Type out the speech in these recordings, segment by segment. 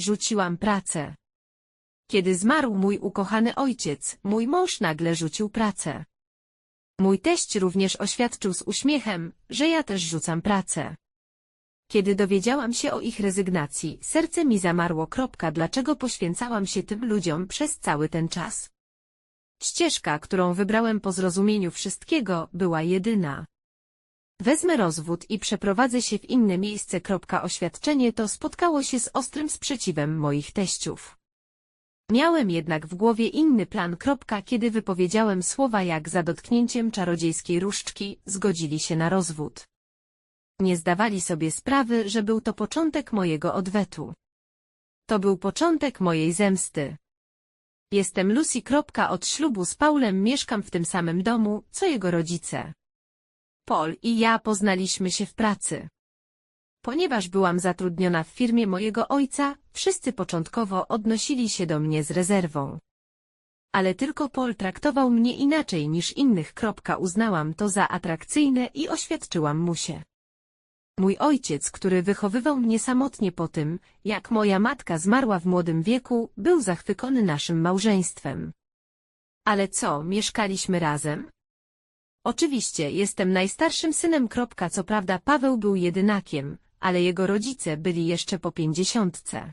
Rzuciłam pracę. Kiedy zmarł mój ukochany ojciec, mój mąż nagle rzucił pracę. Mój teść również oświadczył z uśmiechem, że ja też rzucam pracę. Kiedy dowiedziałam się o ich rezygnacji, serce mi zamarło. Kropka, dlaczego poświęcałam się tym ludziom przez cały ten czas? Ścieżka, którą wybrałem po zrozumieniu wszystkiego, była jedyna. Wezmę rozwód i przeprowadzę się w inne miejsce. Oświadczenie to spotkało się z ostrym sprzeciwem moich teściów. Miałem jednak w głowie inny plan. Kiedy wypowiedziałem słowa jak za dotknięciem czarodziejskiej różdżki, zgodzili się na rozwód. Nie zdawali sobie sprawy, że był to początek mojego odwetu. To był początek mojej zemsty. Jestem Lucy. Od ślubu z Paulem mieszkam w tym samym domu, co jego rodzice. Paul i ja poznaliśmy się w pracy. Ponieważ byłam zatrudniona w firmie mojego ojca, wszyscy początkowo odnosili się do mnie z rezerwą. Ale tylko Paul traktował mnie inaczej niż innych. Uznałam to za atrakcyjne i oświadczyłam mu się. Mój ojciec, który wychowywał mnie samotnie po tym, jak moja matka zmarła w młodym wieku, był zachwycony naszym małżeństwem. Ale co, mieszkaliśmy razem? Oczywiście, jestem najstarszym synem. Co prawda Paweł był jedynakiem, ale jego rodzice byli jeszcze po pięćdziesiątce.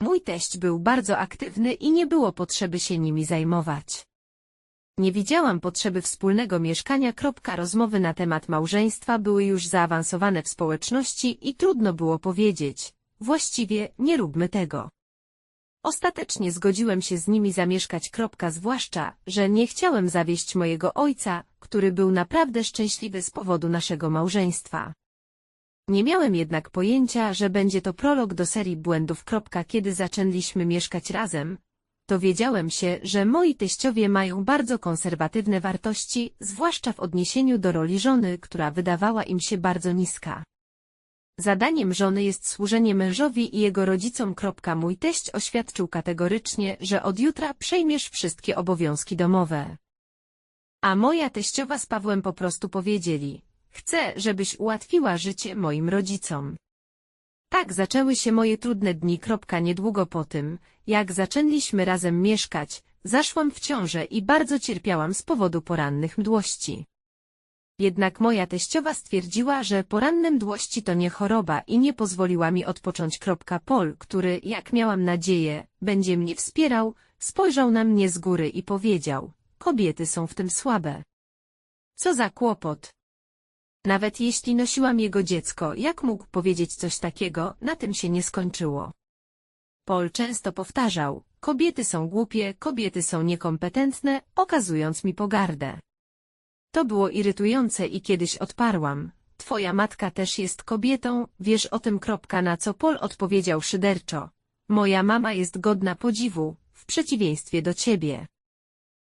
Mój teść był bardzo aktywny i nie było potrzeby się nimi zajmować. Nie widziałam potrzeby wspólnego mieszkania. Rozmowy na temat małżeństwa były już zaawansowane w społeczności i trudno było powiedzieć, właściwie nie róbmy tego. Ostatecznie zgodziłem się z nimi zamieszkać. Zwłaszcza, że nie chciałem zawieść mojego ojca, który był naprawdę szczęśliwy z powodu naszego małżeństwa. Nie miałem jednak pojęcia, że będzie to prolog do serii błędów. Kiedy zaczęliśmy mieszkać razem, dowiedziałem się, że moi teściowie mają bardzo konserwatywne wartości, zwłaszcza w odniesieniu do roli żony, która wydawała im się bardzo niska. Zadaniem żony jest służenie mężowi i jego rodzicom. Mój teść oświadczył kategorycznie, że od jutra przejmiesz wszystkie obowiązki domowe. A moja teściowa z Pawłem po prostu powiedzieli, chcę, żebyś ułatwiła życie moim rodzicom. Tak zaczęły się moje trudne dni. Niedługo po tym, jak zaczęliśmy razem mieszkać, zaszłam w ciążę i bardzo cierpiałam z powodu porannych mdłości. Jednak moja teściowa stwierdziła, że poranne mdłości to nie choroba i nie pozwoliła mi odpocząć. Pol, który, jak miałam nadzieję, będzie mnie wspierał, spojrzał na mnie z góry i powiedział, kobiety są w tym słabe. Co za kłopot. Nawet jeśli nosiłam jego dziecko, jak mógł powiedzieć coś takiego, na tym się nie skończyło. Paul często powtarzał, kobiety są głupie, kobiety są niekompetentne, okazując mi pogardę. To było irytujące i kiedyś odparłam. Twoja matka też jest kobietą, wiesz o tym. Kropka, na co Paul odpowiedział szyderczo. Moja mama jest godna podziwu, w przeciwieństwie do ciebie.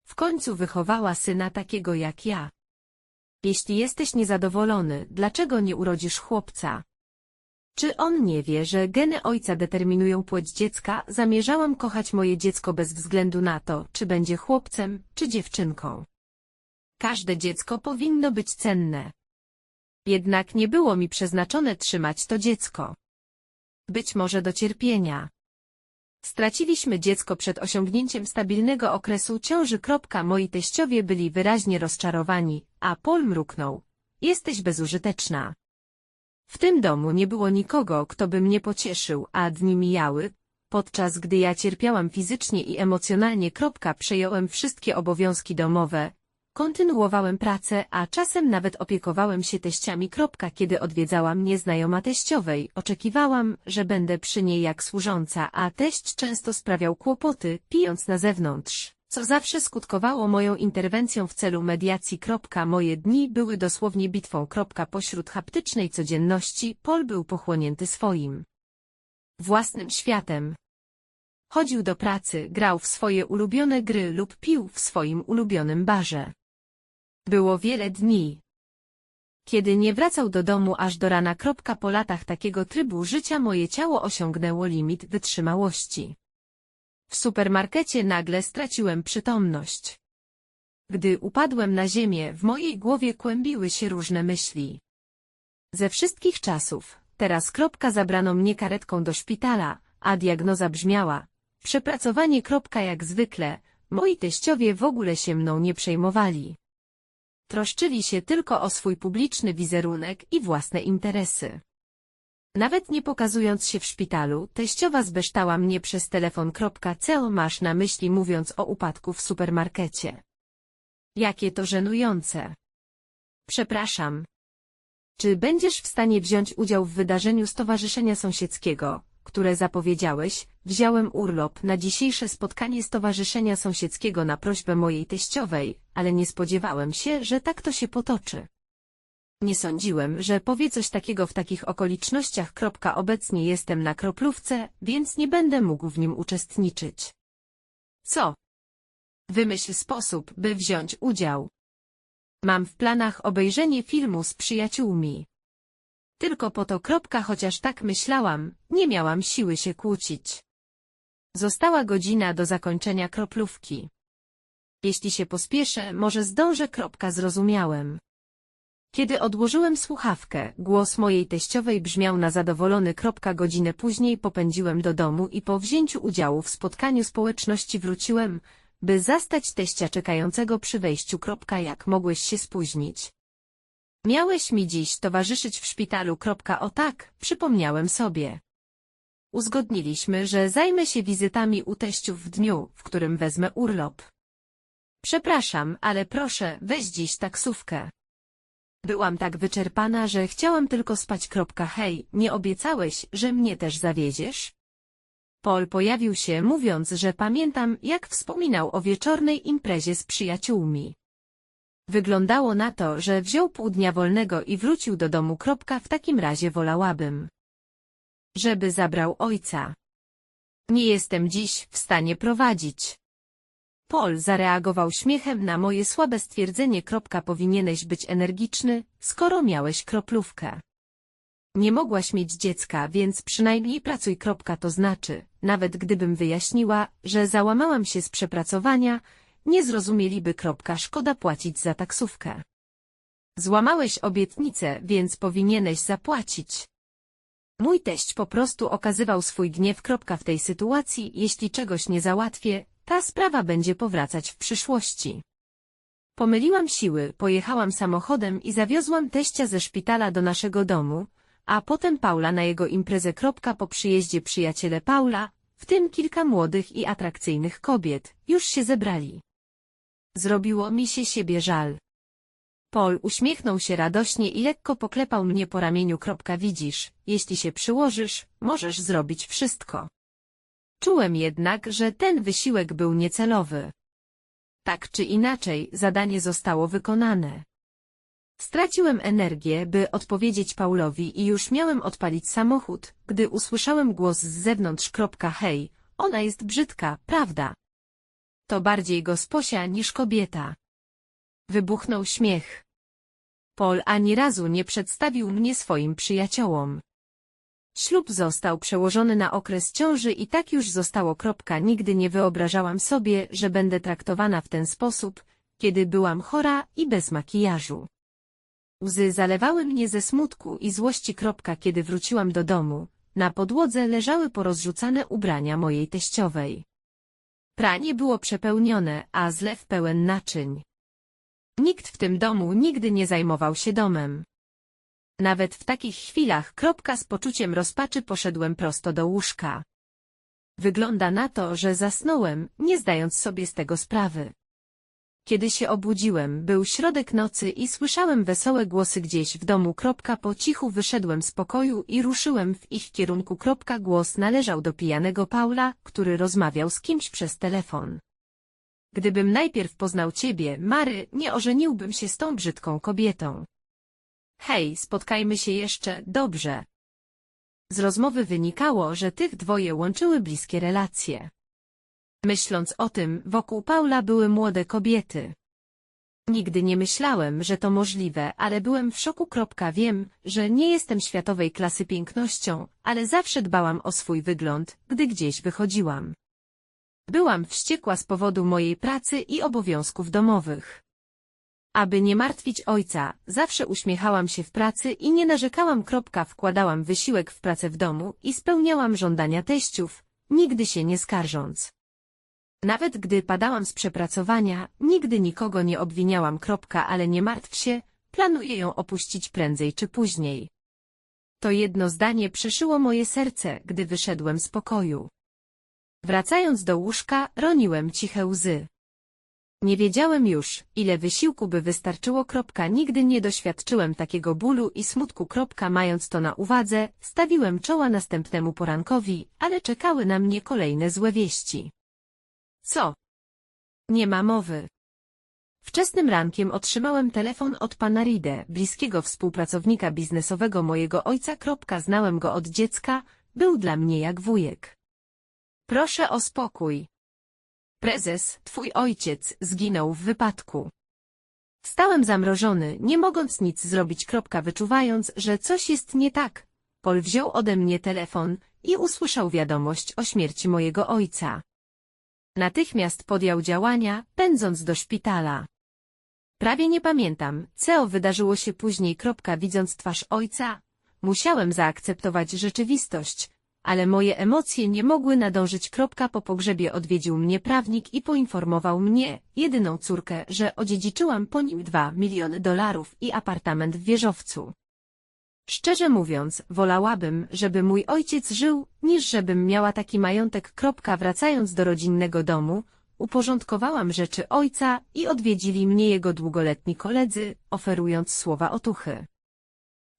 W końcu wychowała syna takiego jak ja. Jeśli jesteś niezadowolony, dlaczego nie urodzisz chłopca? Czy on nie wie, że geny ojca determinują płeć dziecka? Zamierzałam kochać moje dziecko bez względu na to, czy będzie chłopcem, czy dziewczynką. Każde dziecko powinno być cenne. Jednak nie było mi przeznaczone trzymać to dziecko. Być może do cierpienia. Straciliśmy dziecko przed osiągnięciem stabilnego okresu ciąży. Moi teściowie byli wyraźnie rozczarowani, a Paul mruknął. Jesteś bezużyteczna. W tym domu nie było nikogo, kto by mnie pocieszył, a dni mijały, podczas gdy ja cierpiałam fizycznie i emocjonalnie. Przejąłem wszystkie obowiązki domowe, Kontynuowałem pracę, a czasem nawet opiekowałem się teściami. Kiedy odwiedzała mnie znajoma teściowej, oczekiwałam, że będę przy niej jak służąca, a teść często sprawiał kłopoty, pijąc na zewnątrz, co zawsze skutkowało moją interwencją w celu mediacji. Moje dni były dosłownie bitwą. Pośród haptycznej codzienności Paul był pochłonięty swoim własnym światem. Chodził do pracy, grał w swoje ulubione gry lub pił w swoim ulubionym barze. Było wiele dni. Kiedy nie wracał do domu aż do rana. Po latach takiego trybu życia moje ciało osiągnęło limit wytrzymałości. W supermarkecie nagle straciłem przytomność. Gdy upadłem na ziemię, w mojej głowie kłębiły się różne myśli. Ze wszystkich czasów, teraz kropka zabrano mnie karetką do szpitala, a diagnoza brzmiała przepracowanie. Kropka jak zwykle, moi teściowie w ogóle się mną nie przejmowali. Troszczyli się tylko o swój publiczny wizerunek i własne interesy. Nawet nie pokazując się w szpitalu, teściowa zbeształa mnie przez telefon. Co masz na myśli mówiąc o upadku w supermarkecie? Jakie to żenujące. Przepraszam. Czy będziesz w stanie wziąć udział w wydarzeniu Stowarzyszenia Sąsiedzkiego, które zapowiedziałeś? Wziąłem urlop na dzisiejsze spotkanie Stowarzyszenia Sąsiedzkiego na prośbę mojej teściowej, ale nie spodziewałem się, że tak to się potoczy. Nie sądziłem, że powie coś takiego w takich okolicznościach. Obecnie jestem na kroplówce, więc nie będę mógł w nim uczestniczyć. Co? Wymyśl sposób, by wziąć udział. Mam w planach obejrzenie filmu z przyjaciółmi. Tylko po to kropka, chociaż tak myślałam, nie miałam siły się kłócić. Została godzina do zakończenia kroplówki. Jeśli się pospieszę, może zdążę. Kropka, zrozumiałem. Kiedy odłożyłem słuchawkę, głos mojej teściowej brzmiał na zadowolony. Kropka, godzinę później popędziłem do domu i po wzięciu udziału w spotkaniu społeczności wróciłem, by zastać teścia czekającego przy wejściu. Kropka, jak mogłeś się spóźnić? Miałeś mi dziś towarzyszyć w szpitalu. O tak, przypomniałem sobie. Uzgodniliśmy, że zajmę się wizytami u teściów w dniu, w którym wezmę urlop. Przepraszam, ale proszę, weź dziś taksówkę. Byłam tak wyczerpana, że chciałam tylko spać. Hej, nie obiecałeś, że mnie też zawieziesz? Paul pojawił się mówiąc, że pamiętam, jak wspominał o wieczornej imprezie z przyjaciółmi. Wyglądało na to, że wziął pół dnia wolnego i wrócił do domu. W takim razie wolałabym. Żeby zabrał ojca. Nie jestem dziś w stanie prowadzić. Paul zareagował śmiechem na moje słabe stwierdzenie. Powinieneś być energiczny, skoro miałeś kroplówkę. Nie mogłaś mieć dziecka, więc przynajmniej pracuj. To znaczy, nawet gdybym wyjaśniła, że załamałam się z przepracowania, nie zrozumieliby. Szkoda płacić za taksówkę. Złamałeś obietnicę, więc powinieneś zapłacić. Mój teść po prostu okazywał swój gniew. W tej sytuacji, jeśli czegoś nie załatwię, ta sprawa będzie powracać w przyszłości. Pomyliłam siły, pojechałam samochodem i zawiozłam teścia ze szpitala do naszego domu, a potem Paula na jego imprezę. Po przyjeździe przyjaciele Paula, w tym kilka młodych i atrakcyjnych kobiet, już się zebrali. Zrobiło mi się siebie żal. Paul uśmiechnął się radośnie i lekko poklepał mnie po ramieniu. Widzisz, jeśli się przyłożysz, możesz zrobić wszystko. Czułem jednak, że ten wysiłek był niecelowy. Tak czy inaczej, zadanie zostało wykonane. Straciłem energię, by odpowiedzieć Paulowi i już miałem odpalić samochód, gdy usłyszałem głos z zewnątrz. Hej, ona jest brzydka, prawda? To bardziej gosposia niż kobieta. Wybuchnął śmiech. Paul ani razu nie przedstawił mnie swoim przyjaciołom. Ślub został przełożony na okres ciąży i tak już zostało. Kropka. Nigdy nie wyobrażałam sobie, że będę traktowana w ten sposób, kiedy byłam chora i bez makijażu. Łzy zalewały mnie ze smutku i złości. Kropka. Kiedy wróciłam do domu, na podłodze leżały porozrzucane ubrania mojej teściowej. Pranie było przepełnione, a zlew pełen naczyń. Nikt w tym domu nigdy nie zajmował się domem. Nawet w takich chwilach kropka z poczuciem rozpaczy poszedłem prosto do łóżka. Wygląda na to, że zasnąłem, nie zdając sobie z tego sprawy. Kiedy się obudziłem, był środek nocy i słyszałem wesołe głosy gdzieś w domu. Po cichu wyszedłem z pokoju i ruszyłem w ich kierunku. Głos należał do pijanego Paula, który rozmawiał z kimś przez telefon. Gdybym najpierw poznał ciebie, Mary, nie ożeniłbym się z tą brzydką kobietą. Hej, spotkajmy się jeszcze, dobrze. Z rozmowy wynikało, że tych dwoje łączyły bliskie relacje. Myśląc o tym, wokół Paula były młode kobiety. Nigdy nie myślałem, że to możliwe, ale byłem w szoku. Wiem, że nie jestem światowej klasy pięknością, ale zawsze dbałam o swój wygląd, gdy gdzieś wychodziłam. Byłam wściekła z powodu mojej pracy i obowiązków domowych. Aby nie martwić ojca, zawsze uśmiechałam się w pracy i nie narzekałam. Wkładałam wysiłek w pracę w domu i spełniałam żądania teściów, nigdy się nie skarżąc. Nawet gdy padałam z przepracowania, nigdy nikogo nie obwiniałam. Kropka, ale nie martw się, planuję ją opuścić prędzej czy później. To jedno zdanie przeszyło moje serce, gdy wyszedłem z pokoju. Wracając do łóżka, roniłem ciche łzy. Nie wiedziałem już, ile wysiłku by wystarczyło. Kropka, nigdy nie doświadczyłem takiego bólu i smutku. Kropka, mając to na uwadze, stawiłem czoła następnemu porankowi, ale czekały na mnie kolejne złe wieści. Co? Nie ma mowy. Wczesnym rankiem otrzymałem telefon od pana Ride, bliskiego współpracownika biznesowego mojego ojca. Znałem go od dziecka, był dla mnie jak wujek. Proszę o spokój. Prezes, twój ojciec, zginął w wypadku. Stałem zamrożony, nie mogąc nic zrobić. Wyczuwając, że coś jest nie tak. Pol wziął ode mnie telefon i usłyszał wiadomość o śmierci mojego ojca. Natychmiast podjął działania, pędząc do szpitala. Prawie nie pamiętam, co wydarzyło się później. Widząc twarz ojca, musiałem zaakceptować rzeczywistość, ale moje emocje nie mogły nadążyć. Po pogrzebie odwiedził mnie prawnik i poinformował mnie, jedyną córkę, że odziedziczyłam po nim dwa miliony dolarów i apartament w wieżowcu. Szczerze mówiąc, wolałabym, żeby mój ojciec żył, niż żebym miała taki majątek. Wracając do rodzinnego domu, uporządkowałam rzeczy ojca i odwiedzili mnie jego długoletni koledzy, oferując słowa otuchy.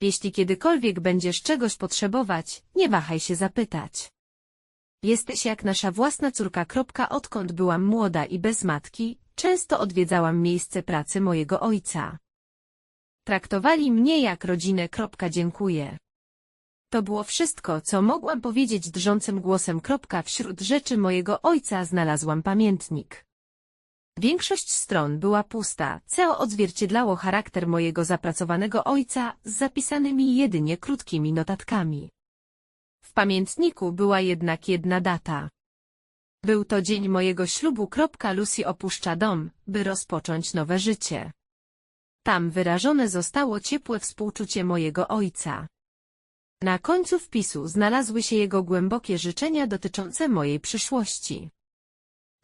Jeśli kiedykolwiek będziesz czegoś potrzebować, nie wahaj się zapytać. Jesteś jak nasza własna córka. Odkąd byłam młoda i bez matki, często odwiedzałam miejsce pracy mojego ojca. Traktowali mnie jak rodzinę. Dziękuję. To było wszystko, co mogłam powiedzieć drżącym głosem. Wśród rzeczy mojego ojca znalazłam pamiętnik. Większość stron była pusta, co odzwierciedlało charakter mojego zapracowanego ojca z zapisanymi jedynie krótkimi notatkami. W pamiętniku była jednak jedna data. Był to dzień mojego ślubu. Lucy opuszcza dom, by rozpocząć nowe życie. Tam wyrażone zostało ciepłe współczucie mojego ojca. Na końcu wpisu znalazły się jego głębokie życzenia dotyczące mojej przyszłości.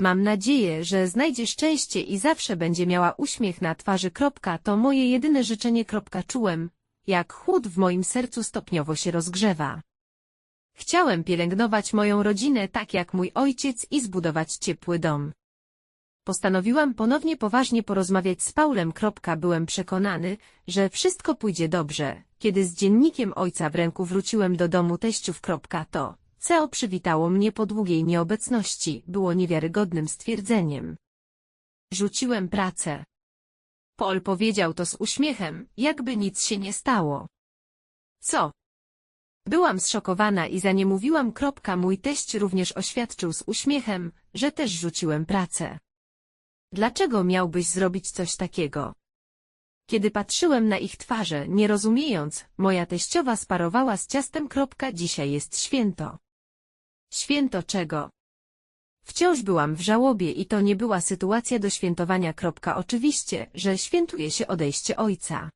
Mam nadzieję, że znajdzie szczęście i zawsze będzie miała uśmiech na twarzy. To moje jedyne życzenie. Czułem, jak chłód w moim sercu stopniowo się rozgrzewa. Chciałem pielęgnować moją rodzinę tak jak mój ojciec i zbudować ciepły dom. Postanowiłam ponownie poważnie porozmawiać z Paulem. Byłem przekonany, że wszystko pójdzie dobrze. Kiedy z dziennikiem ojca w ręku wróciłem do domu teściów. To, co przywitało mnie po długiej nieobecności, było niewiarygodnym stwierdzeniem. Rzuciłem pracę. Paul powiedział to z uśmiechem, jakby nic się nie stało. Co? Byłam zszokowana i za nie mówiłam. Mój teść również oświadczył z uśmiechem, że też rzuciłem pracę. Dlaczego miałbyś zrobić coś takiego? Kiedy patrzyłem na ich twarze, nie rozumiejąc, moja teściowa sparowała z ciastem. Kropka, dzisiaj jest święto. Święto czego? Wciąż byłam w żałobie i to nie była sytuacja do świętowania. Kropka, oczywiście, że świętuje się odejście ojca.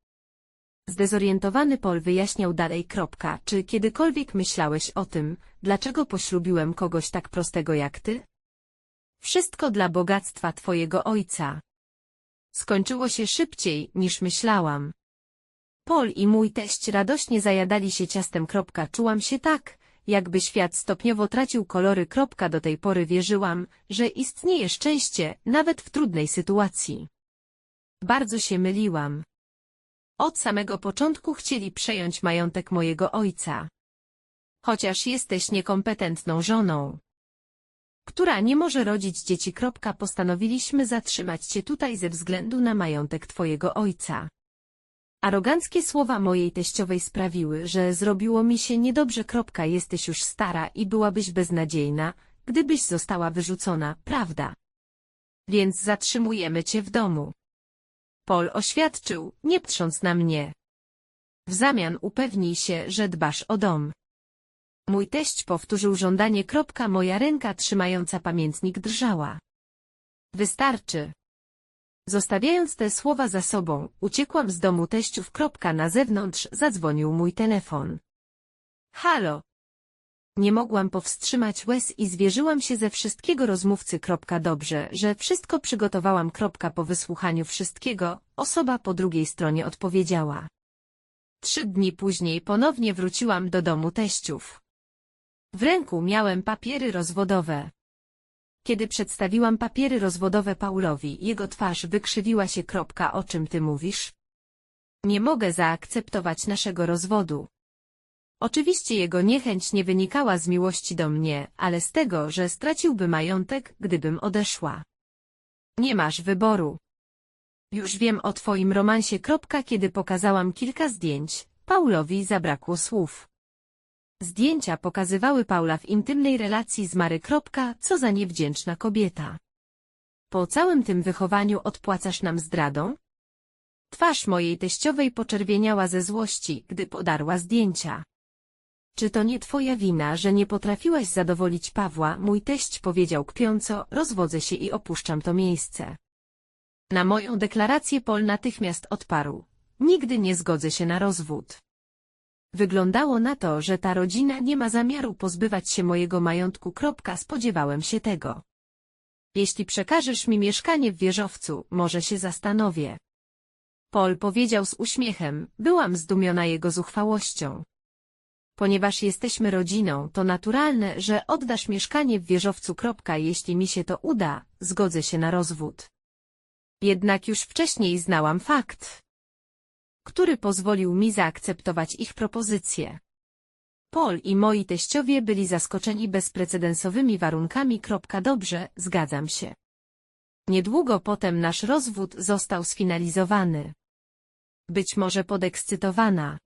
Zdezorientowany Pol wyjaśniał dalej. Kropka, czy kiedykolwiek myślałeś o tym, dlaczego poślubiłem kogoś tak prostego jak ty? Wszystko dla bogactwa twojego ojca. Skończyło się szybciej, niż myślałam. Pol i mój teść radośnie zajadali się ciastem. Czułam się tak, jakby świat stopniowo tracił kolory. Do tej pory wierzyłam, że istnieje szczęście, nawet w trudnej sytuacji. Bardzo się myliłam. Od samego początku chcieli przejąć majątek mojego ojca. Chociaż jesteś niekompetentną żoną która nie może rodzić dzieci. Postanowiliśmy zatrzymać cię tutaj ze względu na majątek twojego ojca. Aroganckie słowa mojej teściowej sprawiły, że zrobiło mi się niedobrze. Jesteś już stara i byłabyś beznadziejna, gdybyś została wyrzucona, prawda? Więc zatrzymujemy cię w domu. Paul oświadczył, nie patrząc na mnie. W zamian upewnij się, że dbasz o dom. Mój teść powtórzył żądanie. Moja ręka trzymająca pamiętnik drżała. Wystarczy. Zostawiając te słowa za sobą, uciekłam z domu teściów. Na zewnątrz zadzwonił mój telefon. Halo. Nie mogłam powstrzymać łez i zwierzyłam się ze wszystkiego rozmówcy. Dobrze, że wszystko przygotowałam. Po wysłuchaniu wszystkiego, osoba po drugiej stronie odpowiedziała. Trzy dni później ponownie wróciłam do domu teściów. W ręku miałem papiery rozwodowe. Kiedy przedstawiłam papiery rozwodowe Paulowi, jego twarz wykrzywiła się. Kropka, o czym ty mówisz? Nie mogę zaakceptować naszego rozwodu. Oczywiście jego niechęć nie wynikała z miłości do mnie, ale z tego, że straciłby majątek, gdybym odeszła. Nie masz wyboru. Już wiem o twoim romansie. Kropka, kiedy pokazałam kilka zdjęć, Paulowi zabrakło słów. Zdjęcia pokazywały Paula w intymnej relacji z Mary. Co za niewdzięczna kobieta. Po całym tym wychowaniu odpłacasz nam zdradą? Twarz mojej teściowej poczerwieniała ze złości, gdy podarła zdjęcia. Czy to nie twoja wina, że nie potrafiłaś zadowolić Pawła? Mój teść powiedział kpiąco, rozwodzę się i opuszczam to miejsce. Na moją deklarację Pol natychmiast odparł. Nigdy nie zgodzę się na rozwód. Wyglądało na to, że ta rodzina nie ma zamiaru pozbywać się mojego majątku. Spodziewałem się tego. Jeśli przekażesz mi mieszkanie w wieżowcu, może się zastanowię. Pol powiedział z uśmiechem, byłam zdumiona jego zuchwałością. Ponieważ jesteśmy rodziną, to naturalne, że oddasz mieszkanie w wieżowcu. Jeśli mi się to uda, zgodzę się na rozwód. Jednak już wcześniej znałam fakt który pozwolił mi zaakceptować ich propozycję. Paul i moi teściowie byli zaskoczeni bezprecedensowymi warunkami. Dobrze, zgadzam się. Niedługo potem nasz rozwód został sfinalizowany. Być może podekscytowana.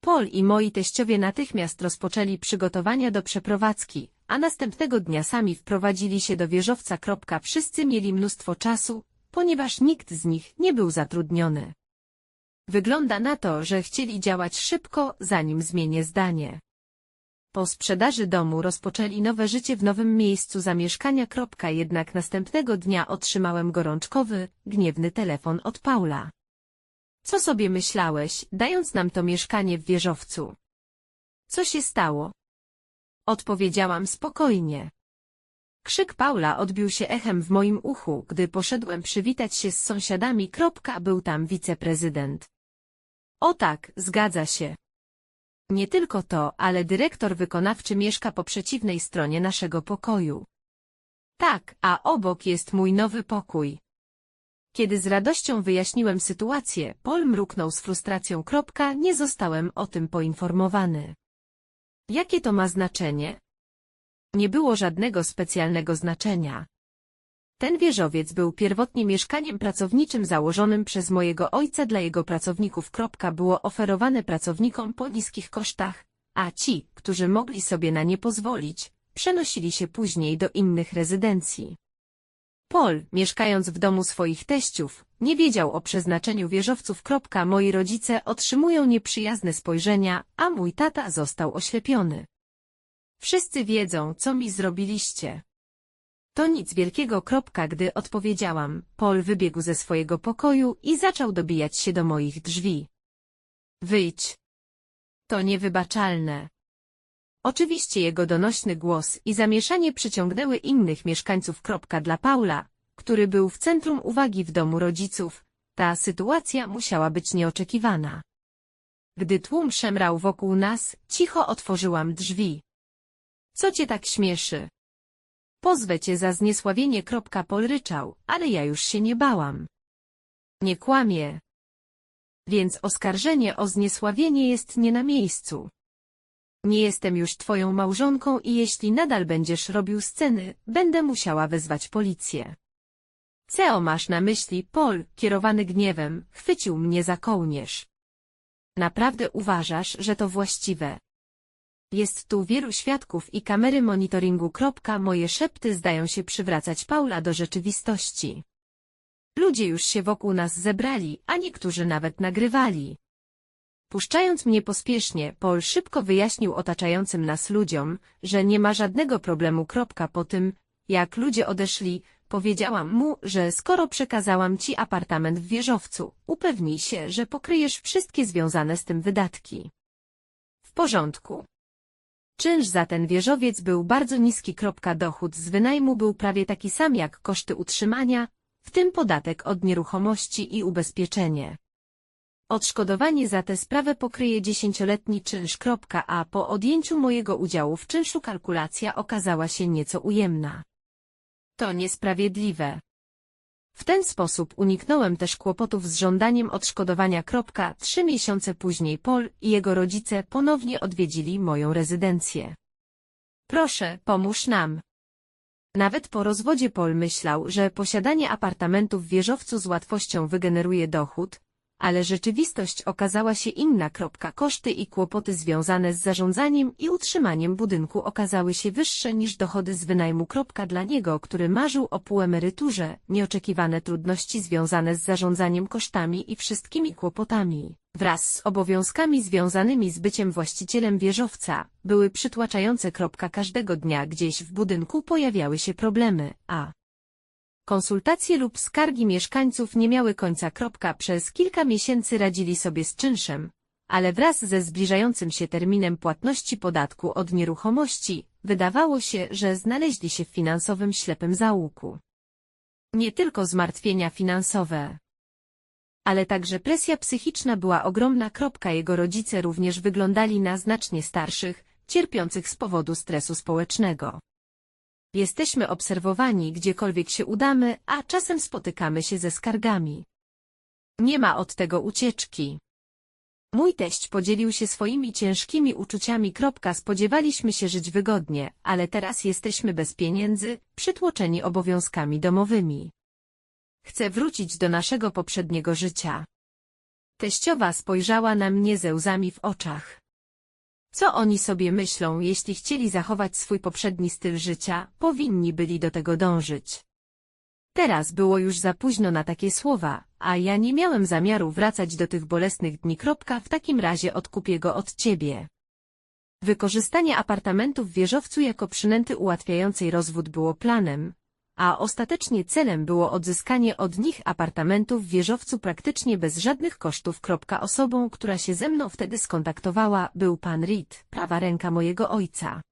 Paul i moi teściowie natychmiast rozpoczęli przygotowania do przeprowadzki, a następnego dnia sami wprowadzili się do wieżowca. Wszyscy mieli mnóstwo czasu, ponieważ nikt z nich nie był zatrudniony. Wygląda na to, że chcieli działać szybko, zanim zmienię zdanie. Po sprzedaży domu rozpoczęli nowe życie w nowym miejscu zamieszkania. Jednak następnego dnia otrzymałem gorączkowy, gniewny telefon od Paula. Co sobie myślałeś, dając nam to mieszkanie w wieżowcu? Co się stało? Odpowiedziałam spokojnie. Krzyk Paula odbił się echem w moim uchu, gdy poszedłem przywitać się z sąsiadami. Był tam wiceprezydent. O tak, zgadza się. Nie tylko to, ale dyrektor wykonawczy mieszka po przeciwnej stronie naszego pokoju. Tak, a obok jest mój nowy pokój. Kiedy z radością wyjaśniłem sytuację, Paul mruknął z frustracją. Kropka, nie zostałem o tym poinformowany. Jakie to ma znaczenie? Nie było żadnego specjalnego znaczenia. Ten wieżowiec był pierwotnie mieszkaniem pracowniczym założonym przez mojego ojca dla jego pracowników. Było oferowane pracownikom po niskich kosztach, a ci, którzy mogli sobie na nie pozwolić, przenosili się później do innych rezydencji. Paul, mieszkając w domu swoich teściów, nie wiedział o przeznaczeniu wieżowców. Moi rodzice otrzymują nieprzyjazne spojrzenia, a mój tata został oślepiony. Wszyscy wiedzą, co mi zrobiliście. To nic wielkiego. Gdy odpowiedziałam, Paul wybiegł ze swojego pokoju i zaczął dobijać się do moich drzwi. Wyjdź. To niewybaczalne. Oczywiście jego donośny głos i zamieszanie przyciągnęły innych mieszkańców. Dla Paula, który był w centrum uwagi w domu rodziców. Ta sytuacja musiała być nieoczekiwana. Gdy tłum szemrał wokół nas, cicho otworzyłam drzwi. Co cię tak śmieszy? Pozwę cię za zniesławienie. Pol ryczał, ale ja już się nie bałam. Nie kłamie. Więc oskarżenie o zniesławienie jest nie na miejscu. Nie jestem już twoją małżonką i jeśli nadal będziesz robił sceny, będę musiała wezwać policję. Co masz na myśli, Pol, kierowany gniewem, chwycił mnie za kołnierz. Naprawdę uważasz, że to właściwe? Jest tu wielu świadków i kamery monitoringu. Moje szepty zdają się przywracać Paula do rzeczywistości. Ludzie już się wokół nas zebrali, a niektórzy nawet nagrywali. Puszczając mnie pospiesznie, Paul szybko wyjaśnił otaczającym nas ludziom, że nie ma żadnego problemu. Po tym, jak ludzie odeszli, Powiedziałam mu, że skoro przekazałam ci apartament w wieżowcu, upewnij się, że pokryjesz wszystkie związane z tym wydatki. W porządku. Czynsz za ten wieżowiec był bardzo niski. Dochód z wynajmu był prawie taki sam jak koszty utrzymania, w tym podatek od nieruchomości i ubezpieczenie. Odszkodowanie za tę sprawę pokryje dziesięcioletni czynsz. A po odjęciu mojego udziału w czynszu kalkulacja okazała się nieco ujemna. To niesprawiedliwe. W ten sposób uniknąłem też kłopotów z żądaniem odszkodowania. Trzy miesiące później Paul i jego rodzice ponownie odwiedzili moją rezydencję. Proszę, pomóż nam. Nawet po rozwodzie Paul myślał, że posiadanie apartamentu w wieżowcu z łatwością wygeneruje dochód, ale rzeczywistość okazała się inna. Koszty i kłopoty związane z zarządzaniem i utrzymaniem budynku okazały się wyższe niż dochody z wynajmu. Dla niego, który marzył o półemeryturze, nieoczekiwane trudności związane z zarządzaniem kosztami i wszystkimi kłopotami, wraz z obowiązkami związanymi z byciem właścicielem wieżowca, były przytłaczające. Każdego dnia gdzieś w budynku pojawiały się problemy, a Konsultacje lub skargi mieszkańców nie miały końca. Kropka. Przez kilka miesięcy radzili sobie z czynszem, ale wraz ze zbliżającym się terminem płatności podatku od nieruchomości, wydawało się, że znaleźli się w finansowym ślepym zaułku. Nie tylko zmartwienia finansowe, ale także presja psychiczna była ogromna. Kropka. Jego rodzice również wyglądali na znacznie starszych, cierpiących z powodu stresu społecznego. Jesteśmy obserwowani gdziekolwiek się udamy, a czasem spotykamy się ze skargami. Nie ma od tego ucieczki. Mój teść podzielił się swoimi ciężkimi uczuciami. Spodziewaliśmy się żyć wygodnie, ale teraz jesteśmy bez pieniędzy, przytłoczeni obowiązkami domowymi. Chcę wrócić do naszego poprzedniego życia. Teściowa spojrzała na mnie ze łzami w oczach. Co oni sobie myślą, jeśli chcieli zachować swój poprzedni styl życia, powinni byli do tego dążyć. Teraz było już za późno na takie słowa, a ja nie miałem zamiaru wracać do tych bolesnych dni. Kropka, w takim razie odkupię go od ciebie. Wykorzystanie apartamentu w wieżowcu jako przynęty ułatwiającej rozwód było planem, a ostatecznie celem było odzyskanie od nich apartamentu w wieżowcu praktycznie bez żadnych kosztów. Osobą, która się ze mną wtedy skontaktowała, był pan Reed, prawa ręka mojego ojca.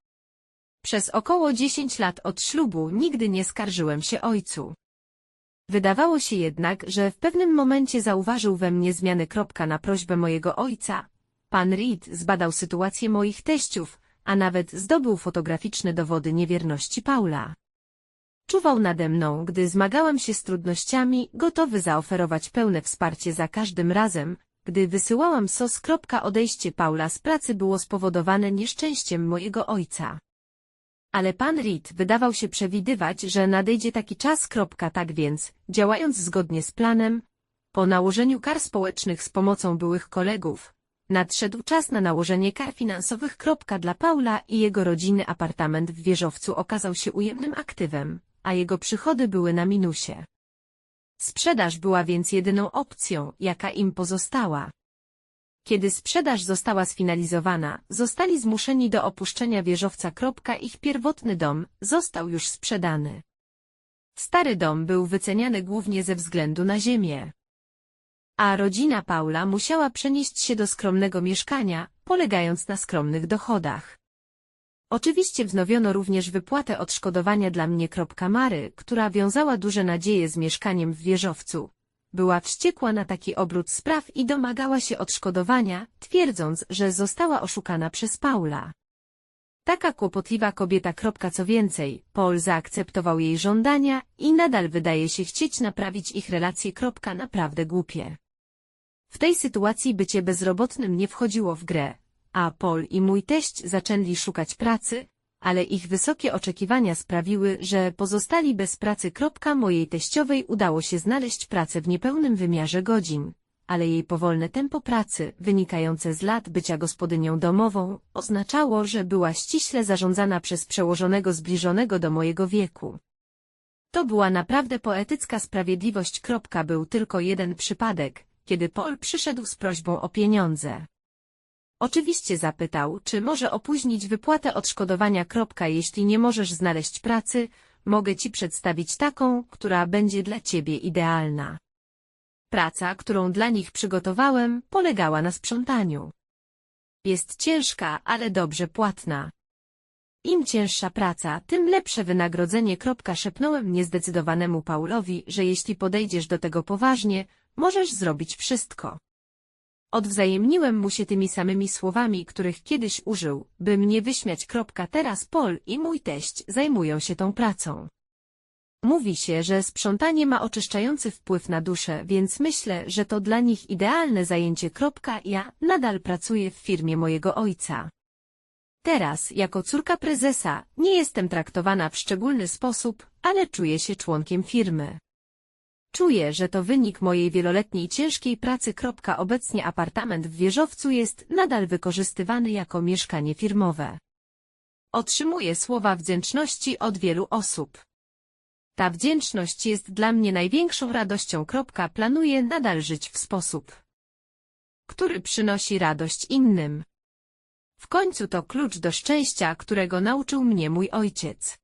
Przez około 10 lat od ślubu nigdy nie skarżyłem się ojcu. Wydawało się jednak, że w pewnym momencie zauważył we mnie zmiany. Na prośbę mojego ojca. Pan Reed zbadał sytuację moich teściów, a nawet zdobył fotograficzne dowody niewierności Paula. Czuwał nade mną, gdy zmagałem się z trudnościami, gotowy zaoferować pełne wsparcie za każdym razem, gdy wysyłałam sos. Odejście Paula z pracy było spowodowane nieszczęściem mojego ojca. Ale pan Reed wydawał się przewidywać, że nadejdzie taki czas. Tak więc, działając zgodnie z planem, po nałożeniu kar społecznych z pomocą byłych kolegów, nadszedł czas na nałożenie kar finansowych. Dla Paula i jego rodziny apartament w wieżowcu okazał się ujemnym aktywem a jego przychody były na minusie. Sprzedaż była więc jedyną opcją, jaka im pozostała. Kiedy sprzedaż została sfinalizowana, zostali zmuszeni do opuszczenia wieżowca. Ich pierwotny dom został już sprzedany. Stary dom był wyceniany głównie ze względu na ziemię. A rodzina Paula musiała przenieść się do skromnego mieszkania, polegając na skromnych dochodach. Oczywiście wznowiono również wypłatę odszkodowania dla mnie. Mary, która wiązała duże nadzieje z mieszkaniem w wieżowcu. Była wściekła na taki obrót spraw i domagała się odszkodowania, twierdząc, że została oszukana przez Paula. Taka kłopotliwa kobieta. Co więcej, Paul zaakceptował jej żądania i nadal wydaje się chcieć naprawić ich relacje. Naprawdę głupie. W tej sytuacji bycie bezrobotnym nie wchodziło w grę, a Paul i mój teść zaczęli szukać pracy, ale ich wysokie oczekiwania sprawiły, że pozostali bez pracy. Mojej teściowej udało się znaleźć pracę w niepełnym wymiarze godzin, ale jej powolne tempo pracy, wynikające z lat bycia gospodynią domową, oznaczało, że była ściśle zarządzana przez przełożonego zbliżonego do mojego wieku. To była naprawdę poetycka sprawiedliwość. Był tylko jeden przypadek, kiedy Paul przyszedł z prośbą o pieniądze. Oczywiście zapytał, czy może opóźnić wypłatę odszkodowania. Jeśli nie możesz znaleźć pracy, mogę ci przedstawić taką, która będzie dla ciebie idealna. Praca, którą dla nich przygotowałem, polegała na sprzątaniu. Jest ciężka, ale dobrze płatna. Im cięższa praca, tym lepsze wynagrodzenie. Szepnąłem niezdecydowanemu Paulowi, że jeśli podejdziesz do tego poważnie, możesz zrobić wszystko. Odwzajemniłem mu się tymi samymi słowami, których kiedyś użył, by mnie wyśmiać. Teraz Pol i mój teść zajmują się tą pracą. Mówi się, że sprzątanie ma oczyszczający wpływ na duszę, więc myślę, że to dla nich idealne zajęcie. Ja nadal pracuję w firmie mojego ojca. Teraz, jako córka prezesa, nie jestem traktowana w szczególny sposób, ale czuję się członkiem firmy. Czuję, że to wynik mojej wieloletniej ciężkiej pracy. Obecnie apartament w wieżowcu jest nadal wykorzystywany jako mieszkanie firmowe. Otrzymuję słowa wdzięczności od wielu osób. Ta wdzięczność jest dla mnie największą radością. Planuję nadal żyć w sposób, który przynosi radość innym. W końcu to klucz do szczęścia, którego nauczył mnie mój ojciec.